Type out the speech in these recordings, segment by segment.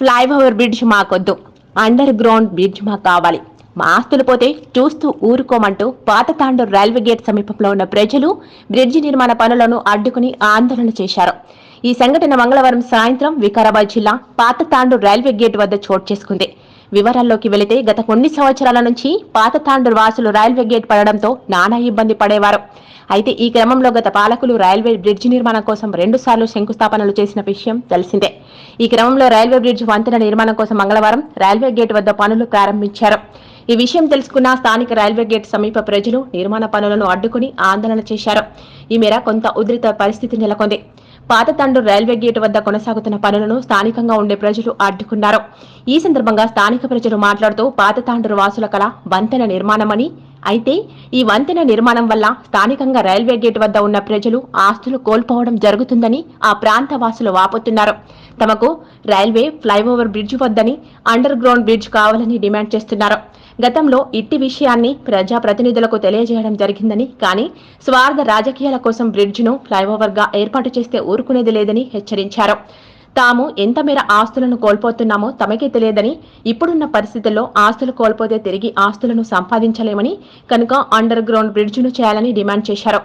Flyover bridge మాకొద్దు. Underground bridge మాకు కావాలి. మా ఆస్తులు పోతే చూస్తూ ఊరుకోమంటూ పాతతాండూరు రైల్వే గేట్ సమీపంలో ఉన్న ప్రజలు బ్రిడ్జి నిర్మాణ పనులను అడ్డుకుని ఆందోళన చేశారు. ఈ సంఘటన మంగళవారం సాయంత్రం వికారాబాద్ జిల్లా పాతతాండూరు రైల్వే గేట్ వద్ద చోటు చేసుకుంది. వివరాల్లోకి వెళితే గత కొన్ని సంవత్సరాల నుంచి పాత తాండూరు వాసులు రైల్వే గేట్ పడడంతో నానా ఇబ్బంది పడేవారు. అయితే ఈ క్రమంలో గత పాలకులు రైల్వే బ్రిడ్జి నిర్మాణం కోసం రెండు సార్లు శంకుస్థాపనలు చేసిన విషయం తెలిసిందే. ఈ క్రమంలో రైల్వే బ్రిడ్జ్ వంతెన నిర్మాణం కోసం మంగళవారం రైల్వే గేట్ వద్ద పనులు ప్రారంభించారు. ఈ విషయం తెలుసుకున్న స్థానిక రైల్వే గేట్ సమీప ప్రజలు నిర్మాణ పనులను అడ్డుకుని ఆందోళన చేశారు. ఈ మేర కొంత ఉద్రిత పరిస్థితి నెలకొంది. పాతతండ్రు రైల్వే గేటు వద్ద కొనసాగుతున్న పనులను స్థానికంగా ఉండే ప్రజలు అడ్డుకున్నారు. ఈ సందర్భంగా స్థానిక ప్రజలు మాట్లాడుతూ పాతతాండ్రు వాసుల కళ వంతెన నిర్మాణమని అయితే ఈ వంతెన నిర్మాణం వల్ల స్థానికంగా రైల్వే గేట్ వద్ద ఉన్న ప్రజలు ఆస్తులు కోల్పోవడం జరుగుతుందని ఆ ప్రాంత వాసులు వాపోతున్నారు. తమకు రైల్వే ఫ్లైఓవర్ బ్రిడ్జ్ వద్దని అండర్ గ్రౌండ్ బ్రిడ్జ్ కావాలని డిమాండ్ చేస్తున్నారు. గతంలో ఇట్టి విషయాన్ని ప్రజా ప్రతినిధులకు తెలియజేయడం జరిగిందని కానీ స్వార్థ రాజకీయాల కోసం బ్రిడ్జ్ను ఫ్లైఓవర్గా ఏర్పాటు చేస్తే ఊరుకునేది లేదని హెచ్చరించారు. తాము ఎంత మేర ఆస్తులను కోల్పోతున్నామో తమకే తెలియదని ఇప్పుడున్న పరిస్థితుల్లో ఆస్తులు కోల్పోతే తిరిగి ఆస్తులను సంపాదించలేమని కనుక అండర్ గ్రౌండ్ బ్రిడ్జ్ను చేయాలని డిమాండ్ చేశారు.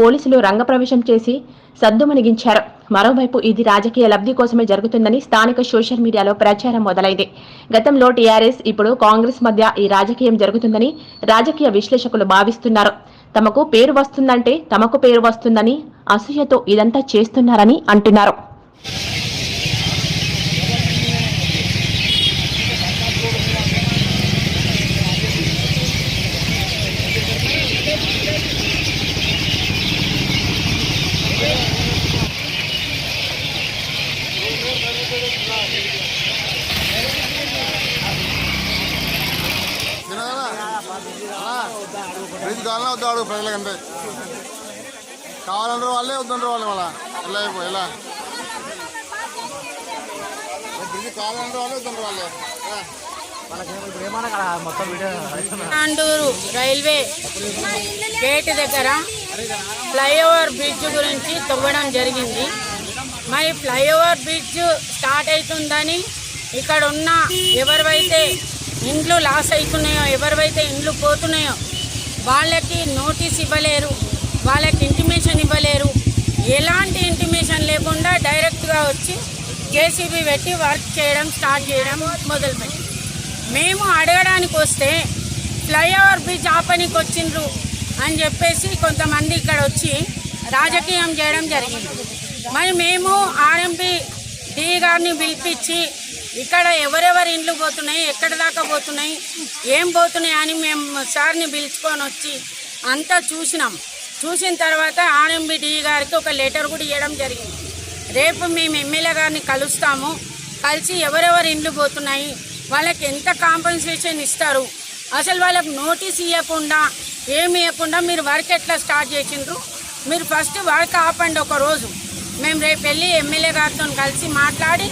పోలీసులు రంగప్రవేశం చేసి సద్దుమణిగించారు మరోవైపు ఇది రాజకీయ లబ్ధి కోసమే జరుగుతుందని స్థానిక సోషల్ మీడియాలో ప్రచారం మొదలైంది. గతంలో టీఆర్ఎస్ ఇప్పుడు కాంగ్రెస్ మధ్య ఈ రాజకీయం జరుగుతుందని రాజకీయ విశ్లేషకులు భావిస్తున్నారు. తమకు పేరు వస్తుందంటే తమకు పేరు వస్తుందని అసూయతో ఇదంతా చేస్తున్నారని అంటున్నారు. బ్రిడ్జ్ కావాలన్నా వద్దా అడుగు ప్రజలకంటే. కావాలంటారు వాళ్ళే వద్దంటారు వాళ్ళు మళ్ళా. ఎలా అయిపో ఎలా? బ్రిడ్జ్ కావాలంటారు వాళ్ళే వద్దంటారు వాళ్ళే. తాండూరు రైల్వే గేట్ దగ్గర ఫ్లైఓవర్ బ్రిడ్జ్ గురించి తవ్వడం జరిగింది. మరి ఫ్లైఓవర్ బ్రిడ్జ్ స్టార్ట్ అవుతుందని ఇక్కడ ఉన్న ఎవరివైతే ఇండ్లు లాస్ అవుతున్నాయో ఎవరివైతే ఇండ్లు పోతున్నాయో వాళ్ళకి నోటీస్ ఇవ్వలేరు వాళ్ళకి ఇంటిమేషన్ ఇవ్వలేరు. ఎలాంటి ఇంటిమేషన్ లేకుండా డైరెక్ట్గా వచ్చి జేసీబీ పెట్టి వర్క్ చేయడం స్టార్ట్ చేయడం మొదలుపెట్టి మేము అడగడానికి వస్తే ఫ్లైఓవర్ బ్రిడ్జ్ ఆపనికి వచ్చిండ్రు అని చెప్పేసి కొంతమంది ఇక్కడ వచ్చి రాజకీయం చేయడం జరిగింది. మరి మేము ఆర్ఎంపీ డి గారిని పిలిపించి ఇక్కడ ఎవరెవరి ఇండ్లు పోతున్నాయి ఎక్కడి దాకా పోతున్నాయి ఏం పోతున్నాయి అని మేము సార్ని పిలుచుకొని వచ్చి అంతా చూసినాం. చూసిన తర్వాత ఆర్ఎంబి డి గారికి ఒక లెటర్ కూడా ఇవ్వడం జరిగింది. రేపు మేము ఎమ్మెల్యే గారిని కలుస్తాము. కలిసి ఎవరెవరి ఇండ్లు పోతున్నాయి వాళ్ళకి ఎంత కాంపన్సేషన్ ఇస్తారు అసలు వాళ్ళకు నోటీస్ ఇవ్వకుండా ఏమి ఇవ్వకుండా మీరు వర్క్ ఎట్లా స్టార్ట్ చేసిండ్రు? మీరు ఫస్ట్ వర్క్ ఆపండి ఒక రోజు. మేము రేపు వెళ్ళి ఎమ్మెల్యే గారితో కలిసి మాట్లాడి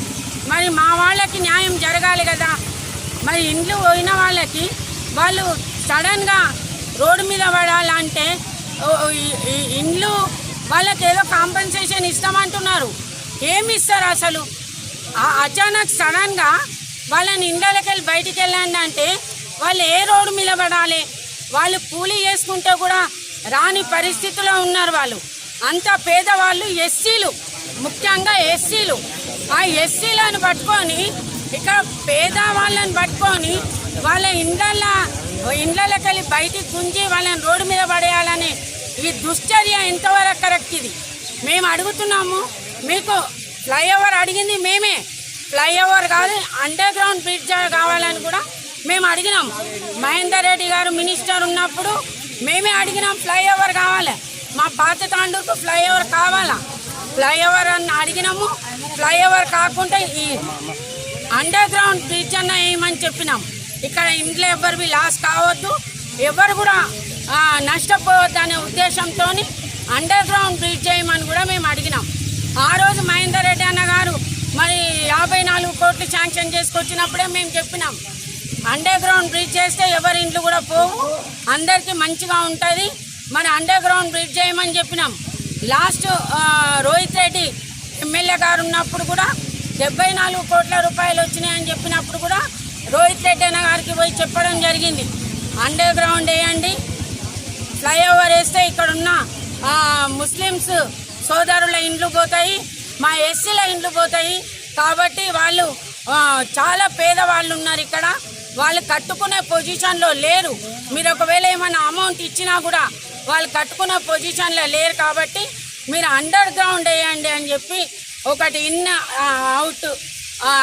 మరి మా వాళ్ళకి న్యాయం జరగాలి కదా. మరి ఇండ్లు పోయిన వాళ్ళకి వాళ్ళు సడన్గా రోడ్డు మీద పడాలంటే ఇండ్లు వాళ్ళకి ఏదో కాంపెన్సేషన్ ఇస్తామంటున్నారు. ఏమి ఇస్తారు అసలు? అచానక్ సడన్గా వాళ్ళని ఇండ్లకి వెళ్ళి బయటికి వెళ్ళండి అంటే వాళ్ళు ఏ రోడ్డు మీద పడాలి? వాళ్ళు కూలీ చేసుకుంటే కూడా రాని పరిస్థితిలో ఉన్నారు వాళ్ళు. అంత పేదవాళ్ళు ఎస్సీలు ముఖ్యంగా ఎస్సీలు. ఆ ఎస్సీలను పట్టుకొని ఇక్కడ పేదవాళ్ళని పట్టుకొని వాళ్ళ ఇండ్ల ఇండ్లకి వెళ్ళి బయటికి గుంజి వాళ్ళని రోడ్డు మీద పడేయాలని ఈ దుశ్చర్య ఎంతవరకు కరెక్ట్ ఇది? మేము అడుగుతున్నాము మీకు ఫ్లైఓవర్ అడిగింది మేమే. ఫ్లైఓవర్ కాదు అండర్ గ్రౌండ్ బ్రిడ్జ్ కావాలని కూడా మేము అడిగినాం. మహేందర్ రెడ్డి గారు మినిస్టర్ ఉన్నప్పుడు మేమే అడిగినాం ఫ్లైఓవర్ కావాలి. మా పాత తాండూరుకు ఫ్లైఓవర్ కావాలా? ఫ్లైఓవర్ అని అడిగినాము. ఫ్లైఓవర్ కాకుండా ఈ అండర్ గ్రౌండ్ బ్రిడ్జ్ అన్న వేయమని చెప్పినాం. ఇక్కడ ఇంట్లో ఎవరివి లాస్ కావద్దు. ఎవరు కూడా నష్టపోవద్దు అనే ఉద్దేశంతో అండర్ గ్రౌండ్ బ్రిడ్జ్ చేయమని కూడా మేము అడిగినాం. ఆ రోజు మహేందర్ రెడ్డి అన్న గారు మరి యాభై నాలుగు కోట్లు శాంక్షన్ చేసుకొచ్చినప్పుడే మేము చెప్పినాం. అండర్ గ్రౌండ్ బ్రిడ్జ్ చేస్తే ఎవరి ఇంట్లో కూడా పోవు. అందరికీ మంచిగా ఉంటుంది. మరి అండర్ గ్రౌండ్ బ్రిడ్జ్ చేయమని చెప్పినాం. లాస్ట్ రోహిత్ రెడ్డి ఎమ్మెల్యే గారు ఉన్నప్పుడు కూడా డెబ్బై నాలుగు కోట్ల రూపాయలు వచ్చినాయని చెప్పినప్పుడు కూడా రోహిత్ రెడ్డి అన్న గారికి పోయి చెప్పడం జరిగింది. అండర్ గ్రౌండ్ వేయండి. ఫ్లైఓవర్ వేస్తే ఇక్కడ ఉన్న ముస్లిమ్స్ సోదరుల ఇండ్లు పోతాయి మా ఎస్సీల ఇండ్లు పోతాయి. కాబట్టి వాళ్ళు చాలా పేదవాళ్ళు ఉన్నారు ఇక్కడ. వాళ్ళు కట్టుకునే పొజిషన్లో లేరు. మీరు ఒకవేళ ఏమైనా అమౌంట్ ఇచ్చినా కూడా వాళ్ళు కట్టుకునే పొజిషన్లో లేరు కాబట్టి మీరు అండర్ గ్రౌండ్ వేయండి అని చెప్పి ఒకటి in out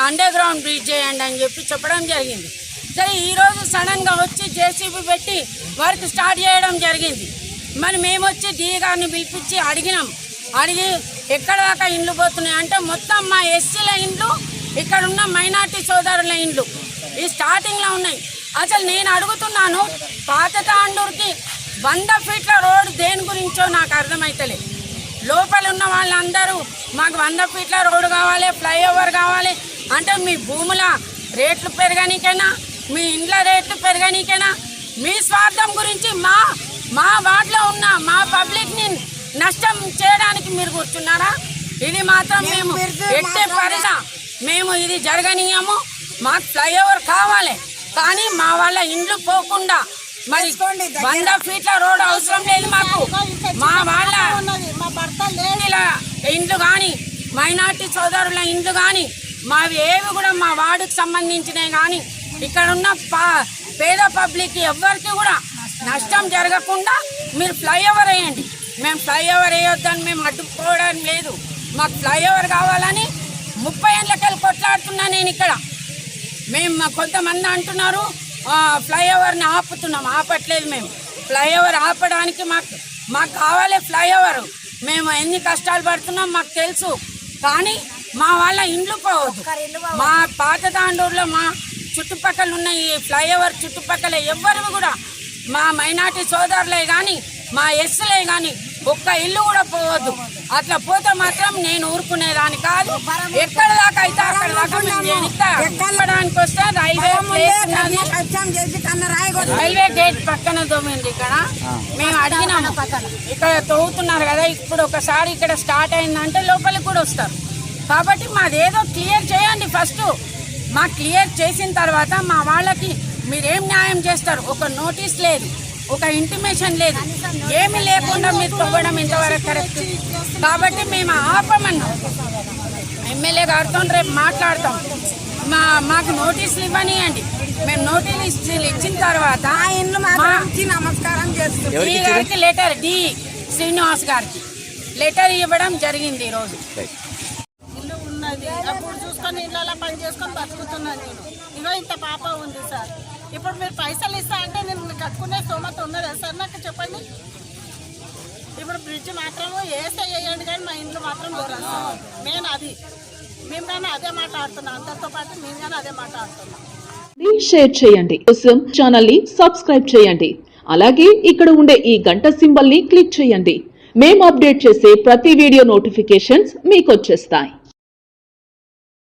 underground bridge చేయండి అని చెప్పి చెప్పడం జరిగింది. సరే ఈరోజు సడన్గా వచ్చి జేసీబీ పెట్టి వర్క్ స్టార్ట్ చేయడం జరిగింది. మరి మేము వచ్చి డీ గారిని పిలిపించి అడిగినాం. అడిగి ఎక్కడ దాకా ఇండ్లు పోతున్నాయి అంటే మొత్తం మా ఎస్సీల ఇండ్లు ఇక్కడ ఉన్న మైనార్టీ సోదరుల ఇండ్లు. ఈ స్టార్టింగ్లో ఉన్నాయి. అసలు నేను అడుగుతున్నాను పాత తాండూరుకి వంద ఫీట్ల రోడ్ దేని గురించో నాకు అర్థమైతలేదు లోపల ఉన్న వాళ్ళందరూ మాకు వంద ఫీట్ల రోడ్డు కావాలి ఫ్లైఓవర్ కావాలి అంటే మీ భూముల రేట్లు పెరగనీకైనా మీ ఇండ్ల రేట్లు పెరగనీకైనా మీ స్వార్థం గురించి మా మా వార్డులో ఉన్న మా పబ్లిక్ని నష్టం చేయడానికి మీరు కూర్చున్నారా? ఇది మాత్రం మేము ఎట్టే పరిస మేము ఇది జరగనీయము. మాకు ఫ్లైఓవర్ కావాలి. కానీ మా వాళ్ళ ఇండ్లు పోకుండా. మరి వంద ఫీట్ల రోడ్ అవసరం లేదు మాకు. మా వాళ్ళ మా భర్త లేనిల ఇండ్లు కానీ మైనార్టీ సోదరుల ఇండ్లు కానీ మావి ఏవి కూడా మా వార్డుకు సంబంధించినవి కానీ ఇక్కడ ఉన్న పా పేద పబ్లిక్ ఎవ్వరికి కూడా నష్టం జరగకుండా మీరు ఫ్లైఓవర్ వేయండి. మేము ఫ్లైఓవర్ వేయొద్దని మేము అడ్డుకోవడం లేదు. మాకు ఫ్లైఓవర్ కావాలని ముప్పై ఏళ్ళకెళ్ళి కొట్లాడుతున్నా నేను ఇక్కడ. మేము మా కొంతమంది అంటున్నారు ఫ్లైఓవర్ని ఆపుతున్నాం ఆపట్లేదు మేము. ఫ్లైఓవర్ ఆపడానికి మాకు మాకు కావాలి ఫ్లైఓవర్. మేము ఎన్ని కష్టాలు పడుతున్నాం మాకు తెలుసు కానీ మా వాళ్ళ ఇండ్లు పోవద్దు. మా పాత తాండూరులో మా చుట్టుపక్కల ఉన్న ఈ ఫ్లైఓవర్ చుట్టుపక్కల ఎవ్వరు కూడా మా మైనార్టీ సోదరులే కానీ మా ఎస్లే కానీ ఒక్క ఇల్లు కూడా పోవద్దు. అట్లా పోతే మాత్రం నేను ఊరుకునేదాన్ని కాదు. ఎక్కడ దాకా అయితే అక్కడ దాకా. ఎక్కడానికి వస్తే రైల్వే రైల్వే గేట్ పక్కన తోమింది ఇక్కడ. మేము అడిగినాము. ఇక్కడ తవ్వుతున్నారు కదా ఇప్పుడు ఒకసారి ఇక్కడ స్టార్ట్ అయిందంటే లోపలికి కూడా వస్తారు. కాబట్టి మాది ఏదో క్లియర్ చేయండి ఫస్ట్ మా క్లియర్ చేసిన తర్వాత మా వాళ్ళకి మీరేం న్యాయం చేస్తారు? ఒక నోటీస్ లేదు. ఒక ఇంటిమేషన్ లేదు. ఏమీ లేకుండా మీరు తవ్వడం ఇంతవరకు కరెక్ట్ కాబట్టి మేము ఆపమన్నాం. ఎమ్మెల్యే గారితో రేపు మాట్లాడతాం. మా మాకు నోటీసులు ఇవ్వనియండి. మేము నోటీసులు ఇచ్చిన తర్వాత నమస్కారం చేస్తున్నాం డి గారికి లెటర్ డి శ్రీనివాస్ గారికి. లెటర్ ఇవ్వడం జరిగింది ఈరోజు. ఇల్లు ఉన్నది. అప్పుడు చూసుకొని ఇళ్ళలో పని చేసుకొని బతుకుతున్నాను నేను. ఇగో ఇంత పాప ఉంది సార్. ఇప్పుడు మీరు పైసలు ఇస్తా అంటే నేను కట్టుకునే స్తోమత ఉన్నదా? సార్ నాకు చెప్పండి. ఇప్పుడు బ్రిడ్జ్ మాత్రం వేస్తే వేయండి కానీ మా ఇంట్లో మాత్రం పోరాదు నేను అది మేము కానీ అదే మాట్లాడుతున్నాం అందరితో పాటు మేము కానీ అదే మాట్లాడుతున్నాం ప్లీజ్ షేర్ చేయండి. కోసం ఛానల్ని సబ్స్క్రైబ్ చేయండి. అలాగే ఇక్కడ ఉండే ఈ గంట సింబల్ని క్లిక్ చేయండి. మేము అప్డేట్ చేసే ప్రతి వీడియో నోటిఫికేషన్స్ మీకు వచ్చేస్తాయి.